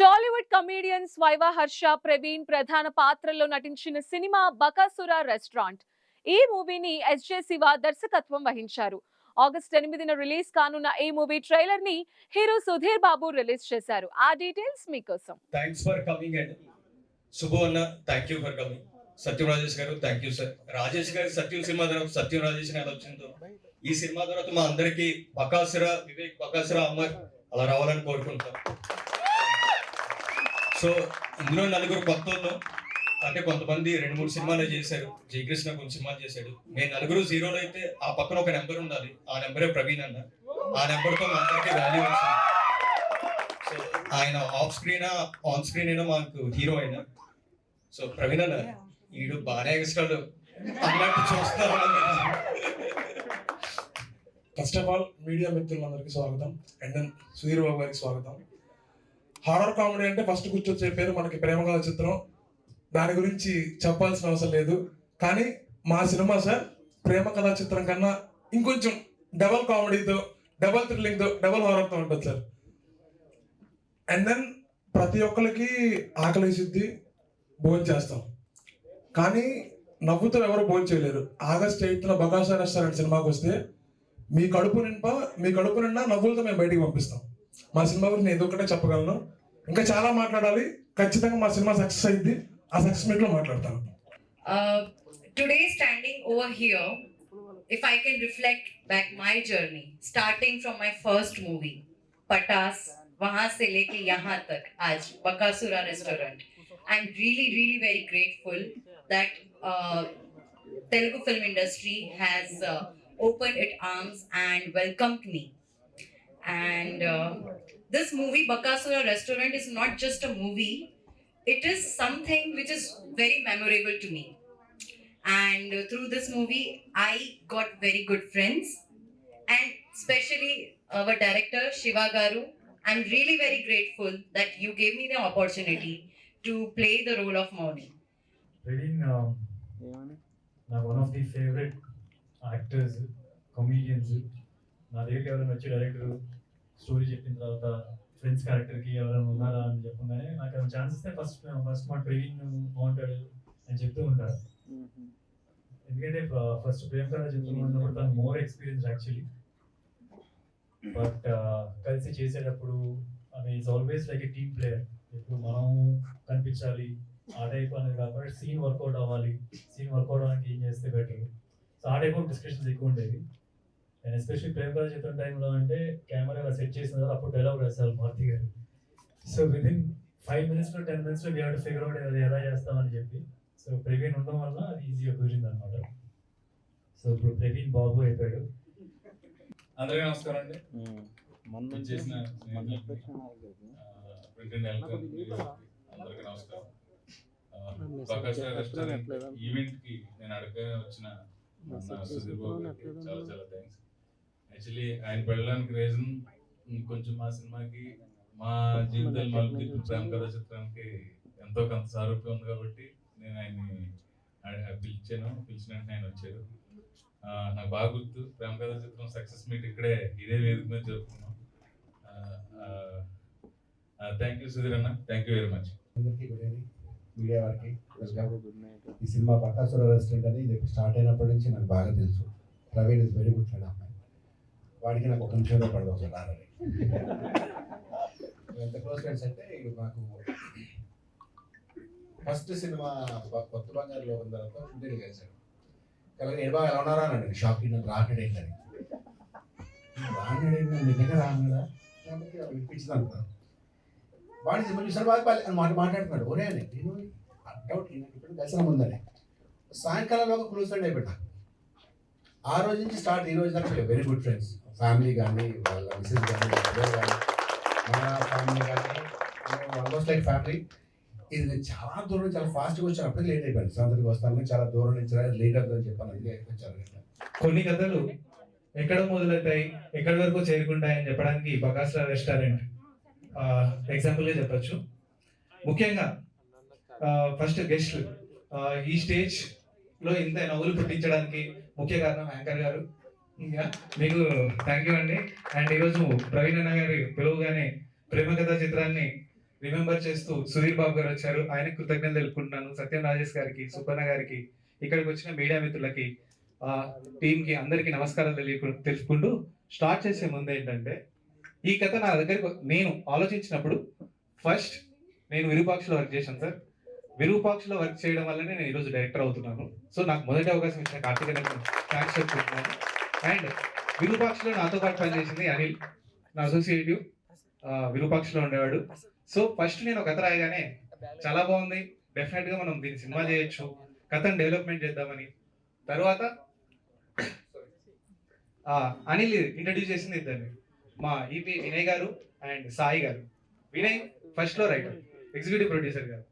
Tollywood comedians Viva Harsha Praveen ప్రధాన పాత్రల్లో నటించిన సినిమా బకాసుర రెస్టారెంట్. ఈ మూవీని ఎస్జే శివ దర్శకత్వం వహించారు. ఆగస్ట్ ఎనిమిదిన రిలీజ్ కానున్న ఈ మూవీ ట్రైలర్ని హీరో సుధీర్ బాబు రిలీజ్ చేశారు. ఆ డీటెయిల్స్ మీకోసం. Thanks for coming and Shubhu అన్న thank you for coming Satyam Rajesh గారు థ్యాంక్ యూ సార్ రాజేష్ గారి సత్యం సినిమా తర్వాత సత్యం రాజేష్ అని ఎలా వచ్చిందో ఈ సినిమా తర్వాత మా అందరికీ బకాసుర వివేక్ బకాసుర అమర్ అలా రావాలని కోరుకుంటాం సో ఇందులో నలుగురు కొత్త అంటే కొంతమంది రెండు మూడు సినిమాలు చేశారు. జయకృష్ణ కొన్ని సినిమాలు చేశాడు. మేము నలుగురు జీరోలో అయితే ఆ పక్కన ఒక నెంబర్ ఉండాలి. ఆ నెంబరే ప్రవీణ్ అన్న. ఆ నెంబర్తో మా అందరికీ వాల్యూ వచ్చింది. సో ఆయన ఆఫ్ స్క్రీన్ ఆన్ స్క్రీన్ అయినా మాకు హీరో అయినా. సో ప్రవీణ్ అన్న ఈడు బాగానే ఎక్స్ట్రాలు అన్నట్టు చూస్తారు ఫస్ట్ ఆఫ్ ఆల్ మీడియా మిత్రులందరికీ స్వాగతం. అండ్ దెన్ సుధీర్ బాబు గారికి స్వాగతం. హారర్ కామెడీ అంటే ఫస్ట్ గుర్తొచ్చే పేరు మనకి ప్రేమగా చిత్రం. దాని గురించి చెప్పాల్సిన అవసరం లేదు. కానీ మా సినిమా సార్ ప్రేమ కథా చిత్రం కన్నా ఇంకొంచెం డబల్ కామెడీతో డబల్ థ్రిల్లింగ్తో డబల్ హారర్తో ఉంటుంది సార్. అండ్ దెన్ ప్రతి ఒక్కరికి ఆకలి సిద్ధి భోజనం చేస్తాం. కానీ నవ్వుతో ఎవరు భోజనం చేయలేరు. ఆగస్ట్ ఎయిత్న బగాసా రెస్టారెంట్ సినిమాకి వస్తే మీ కడుపు నింప మీ కడుపు నిండా నవ్వులతో మేము బయటికి పంపిస్తాం. మా సినిమా గురించి నేను ఒకటే చెప్పగలను. ఇంకా చాలా మాట్లాడాలి ఖచ్చితంగా మా సినిమా సక్సెస్ అయింది ఆ సక్సెస్ మీట్లో మాట్లాడతాను Uh, today, standing over here, if I can reflect back my journey, starting from my first movie, Patas, वहाँ से लेके यहाँ तक आज Bakasura restaurant I'm really really very grateful that uh, Telugu film industry has uh, opened its arms and welcomed me. And uh, this movie, Bakasura Restaurant, is not just a movie, it is something which is very memorable to me. And uh, through this movie, I got very good friends, and especially our director Shiva Garu. I'm really very grateful that you gave me the opportunity to play the role of Mauni. Praveen నా one of the favourite actors comedians నా దగ్గరికి ఎవరైనా వచ్చి director story చెప్పిన తర్వాత friends క్యారెక్టర్కి ఎవరైనా ఉన్నారా అని చెప్పగానే నాకు ఏమైనా ఛాన్స్ ఇస్తే ఫస్ట్ ఫస్ట్ మా ట్రైనింగ్ బాగుంటాడు అని చెప్తూ ఉంటారు. ఎందుకంటే ఫస్ట్ ప్రేమ కథ చెప్తున్నప్పుడు తను మోర్ ఎక్స్పీరియన్స్ యాక్చువల్లీ. బట్ కలిసి చేసేటప్పుడు అది is always like a team player ఇప్పుడు మనం కనిపించాలి ఆ టైప్ అనేది కాకుండా సీన్ వర్కౌట్ అవ్వాలి. సీన్ వర్కౌట్ అవ్వడానికి ఏం చేస్తే బెటర్ సో ఆ టైప్ ఆఫ్ డిస్కషన్స్ ఎక్కువ ఉండేవి. అండ్ ఎస్పెషల్లీ ప్రేమ కథ చిత్రం టైంలో అంటే కెమెరా ఇలా సెట్ చేసిన తర్వాత అప్పుడు డైలాగ్ రాశారు మారుతి గారు. సో విత్ ఇన్ ఫైవ్ మినిట్స్లో టెన్ మినిట్స్లో వీ టు ఫిగర్ అవుట్ అది ఎలా చేస్తామని చెప్పి. సో ప్రవీణ్ ఉండడం వల్ల అది ఈజీగా కుదిరింది అనమాట సో ఇప్పుడు ప్రవీణ్ బాబు అయిపోయాడు. అందరికీ నమస్కారం అండి. చేసిన ప్రింట్ అండ్ అందరికీ నమస్కారం. ప్రకాశ్ రెస్టారెంట్ ఈవెంట్కి నేను అడగ వచ్చిన మన సుధీర్ బాబు చాలా చాలా థ్యాంక్స్ యాక్చువల్లీ ఆయన వెళ్ళడానికి రీజన్ కొంచెం మా సినిమాకి మా జీవితాలు మలుపు తిప్పిన ప్రేమ కథ చిత్రానికి ఎంతో కొంత సారూప్యం ఉంది కాబట్టి నేను ఆయన్ని పిలిచాను. పిలిచిన వెంటనే ఆయన వచ్చారు నాకు బాగా గుర్తు. ప్రేమ కథ చిత్రం సక్సెస్ మీట్ ఇక్కడే ఇదే వేదిక మీద జరుపుకున్నాం. థ్యాంక్ యూ సుధీర్ అన్న. థ్యాంక్ యూ వెరీ మచ్ అందరికీ గుడ్ ఈవినింగ్ మీడియా వారికి ఈ సినిమా బకాసుర రెస్టారెంట్ అని స్టార్ట్ అయినప్పటి నుంచి నాకు బాగా తెలుసు. Praveen is very good friend అమ్మాయి వాడికి నాకు ఒక నిమిషంలో పడదు అసలు రారని ఎంత క్లోజ్ ఫ్రెండ్స్ అంటే ఇది నాకు ఫస్ట్ సినిమా కొత్త బంగారులో ఉన్న తర్వాత ఫుడ్ చేశాడు కాబట్టి నేను బాగా ఎలా ఉన్నారా అన్నాడు. షాక్ నన్ను రాన్నాడు ఏంటని రాకడే నిజంగా రాన్నాడా కాబట్టి వినిపించింది అనుకున్నాను. వాడి సినిమా చూసాను బాగా అని మాట మాట్లాడుతున్నాడు. ఒరే అని. నేను డౌట్ నాకు ఇప్పుడు దర్శనం ఉందని. సాయంకాలంలో క్లోజ్ ఫ్రెండ్ అయిపోయినా. ఆ రోజు నుంచి స్టార్ట్ ఈ రోజు దాకా. వెరీ గుడ్ ఫ్రెండ్స్ ఫ్యామిలీ కానీ వాళ్ళ మిసెస్ కానీ బ్రదర్ కానీ మన ఫ్యామిలీ కానీ ఆల్మోస్ట్ లైక్ ఫ్యామిలీ ఇది నేను చాలా దూరం నుంచి చాలా ఫాస్ట్గా వచ్చాను. అప్పటికి లేట్ అయిపోయాను సాయంత్రికి వస్తాను చాలా దూరం నుంచి లేట్ అవుతుందని చెప్పాను. అందుకే వచ్చాను కొన్ని కథలు ఎక్కడ మొదలవుతాయి ఎక్కడి వరకు చేరుకుంటాయని చెప్పడానికి బకాస్రా రెస్టారెంట్ ఎగ్జాంపుల్గా చెప్పచ్చు. ముఖ్యంగా ఫస్ట్ గెస్ట్లు ఈ స్టేజ్లో ఇంత నవ్వులు పుట్టించడానికి ముఖ్య కారణం యాంకర్ గారు. మీకు థ్యాంక్ యూ అండి. అండ్ ఈరోజు ప్రవీణ్ అన్న గారి పిలువుగానే ప్రేమ కథ చిత్రాన్ని రిమెంబర్ చేస్తూ సుధీర్ బాబు గారు వచ్చారు. ఆయనకు కృతజ్ఞతలు తెలుపుకుంటున్నాను. సత్యం రాజేష్ గారికి సుపర్ణ గారికి ఇక్కడికి వచ్చిన మీడియా మిత్రులకి ఆ టీంకి అందరికీ నమస్కారాలు తెలియ తెలుసుకుంటూ స్టార్ట్ చేసే ముందు ఏంటంటే ఈ కథ నా దగ్గరికి నేను ఆలోచించినప్పుడు ఫస్ట్ నేను విరూపాక్షలో వర్క్ చేశాను సార్. విరూపాక్షలో వర్క్ చేయడం వల్లనే నేను ఈరోజు డైరెక్టర్ అవుతున్నాను. సో నాకు మొదటి అవకాశం ఇచ్చిన కార్తీక థ్యాంక్స్ చెప్తున్నాను అండ్ విరూపాక్షలో నాతో పాటు పనిచేసింది అనిల్ నా అసోసియేటివ్ విరూపాక్షలో ఉండేవాడు. సో ఫస్ట్ నేను కథ రాయగానే చాలా బాగుంది. డెఫినెట్గా మనం దీన్ని సినిమా చేయొచ్చు. కథను డెవలప్మెంట్ చేద్దామని. తర్వాత అనిల్ ఇంట్రడ్యూస్ చేసింది ఇద్దరిని. మా ఈపీ వినయ్ గారు అండ్ సాయి గారు. వినయ్ ఫస్ట్లో రైటర్ ఎగ్జిక్యూటివ్ ప్రొడ్యూసర్ గారు.